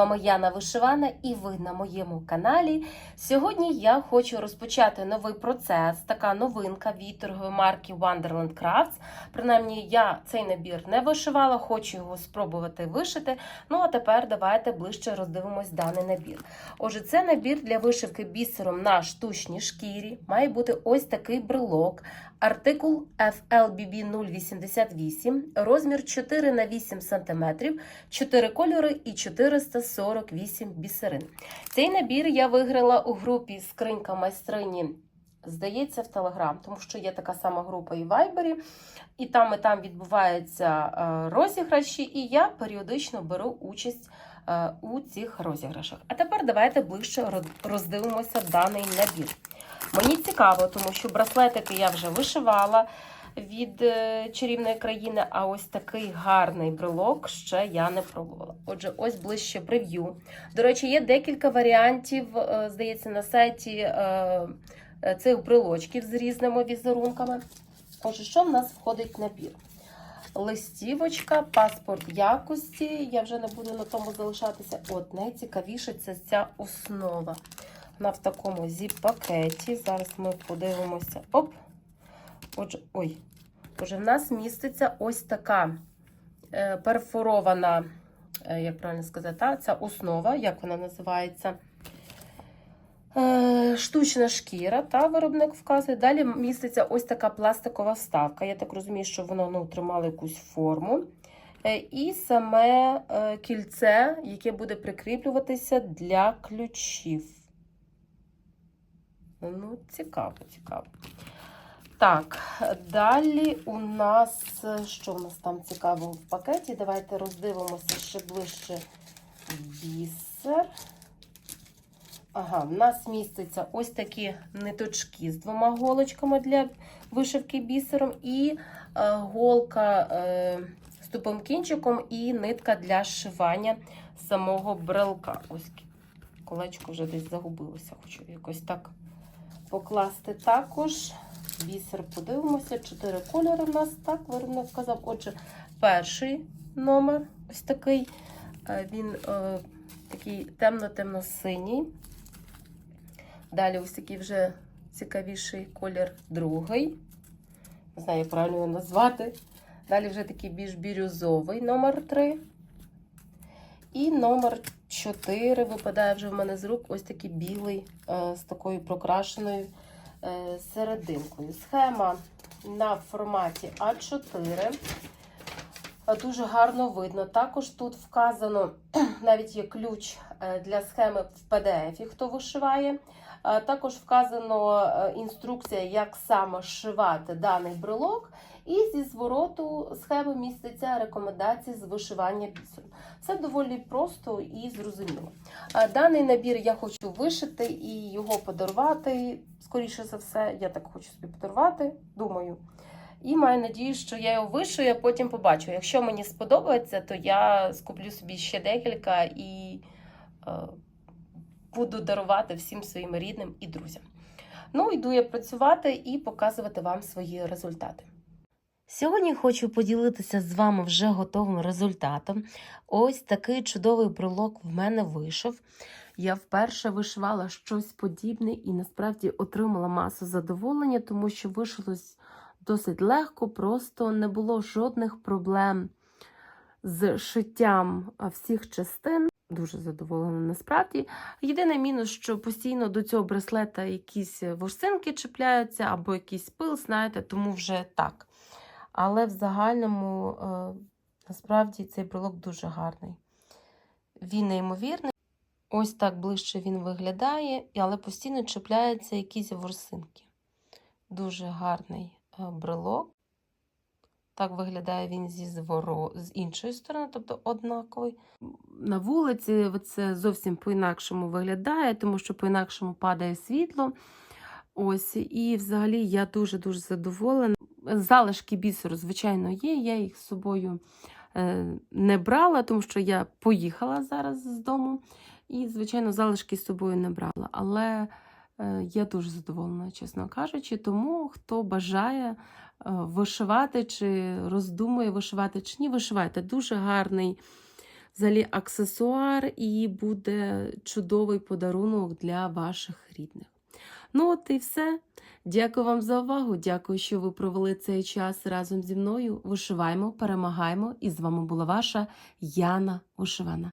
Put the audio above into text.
Вами Яна Вишивана і ви на моєму каналі. Сьогодні я хочу розпочати новий процес, така новинка від торгової марки Wonderland Crafts. Принаймні, я цей набір не вишивала, хочу його спробувати вишити. Ну а тепер давайте ближче роздивимось даний набір. Отже, це набір для вишивки бісером на штучній шкірі. Має бути ось такий брелок. Артикул FLBB 088, розмір 4 на 8 см, 4 кольори і 448 бісерин. Цей набір я виграла у групі Скринька майстрині. Здається, в Телеграм, тому що є така сама група і в Вайбері, і там і там відбуваються е, розіграші, і я періодично беру участь е, у цих розіграшах. А тепер давайте ближче роздивимося даний набір. Мені цікаво, тому що браслетики я вже вишивала від е, чарівної країни, а ось такий гарний брелок ще я не пробувала. Отже, ось ближче прев'ю. До речі, є декілька варіантів, е, здається, на сайті е, цих брелочків з різними візерунками. Отже, що в нас входить в набір? Листівочка, паспорт якості. Я вже не буду на тому залишатися. От найцікавіше це ця основа. Вона в такому зіп-пакеті. Зараз ми подивимося. Оп! Отже, ой. Отже, в нас міститься ось така е, перфорована, е, як правильно сказати, ця основа, як вона називається? Е, штучна шкіра, та виробник вказує. Далі міститься ось така пластикова вставка. Я так розумію, що воно ну, тримало якусь форму. І саме кільце, яке буде прикріплюватися для ключів. Ну, цікаво, цікаво. Так, далі у нас, що в нас там цікаво в пакеті? Давайте роздивимося ще ближче бісер. Ага, в нас міститься ось такі ниточки з двома голочками для вишивки бісером, і е, голка е, з тупим кінчиком, і нитка для шивання самого брелка. Ось колечко вже десь загубилося. Хочу якось так покласти також. Бісер подивимося. Чотири кольори в нас так виробник вказав. Отже, перший номер ось такий. е, Він е, такий темно-темно-синій. Далі ось такий вже цікавіший колір другий. Не знаю, як правильно його назвати. Далі вже такий більш бірюзовий номер 3. І номер 4 випадає вже в мене з рук ось такий білий е, з такою прокрашеною е, серединкою. Схема на форматі А4. Дуже гарно видно. Також тут вказано, навіть є ключ е, для схеми в PDF, хто вишиває. Е, Також вказано е, інструкція, як саме шивати даний брелок. І зі звороту схеми міститься рекомендації з вишивання бісером. Це доволі просто і зрозуміло. Даний набір я хочу вишити і його подарувати. Скоріше за все, я так хочу собі подарувати, думаю. І маю надію, що я його вишию, а потім побачу. Якщо мені сподобається, то я скуплю собі ще декілька і е, буду дарувати всім своїм рідним і друзям. Ну, йду я працювати і показувати вам свої результати. Сьогодні хочу поділитися з вами вже готовим результатом. Ось такий чудовий брелок в мене вийшов. Я вперше вишивала щось подібне і насправді отримала масу задоволення, тому що вишилось досить легко, просто не було жодних проблем з шиттям всіх частин. Дуже задоволена насправді. Єдиний мінус, що постійно до цього браслета якісь ворсинки чіпляються або якийсь пил, знаєте, тому вже так. Але в загальному, е, насправді, цей брелок дуже гарний. Він неймовірний. Ось так ближче він виглядає, але постійно чіпляються якісь ворсинки. Дуже гарний е, брелок. Так виглядає він зі зворо... з іншої сторони, тобто однаковий. На вулиці це зовсім по-інакшому виглядає, тому що по-інакшому падає світло. Ось, і взагалі я дуже-дуже задоволена. Залишки бісеру, звичайно, є. Я їх з собою е, не брала, тому що я поїхала зараз з дому. І, звичайно, залишки з собою не брала. Але е, я дуже задоволена, чесно кажучи. Тому хто бажає е, вишивати чи роздумує вишивати чи ні, вишивайте. Дуже гарний взагалі аксесуар і буде чудовий подарунок для ваших рідних. Ну, от і все. Дякую вам за увагу. Дякую, що ви провели цей час разом зі мною. Вишиваємо, перемагаємо. І з вами була ваша Яна Вишивана.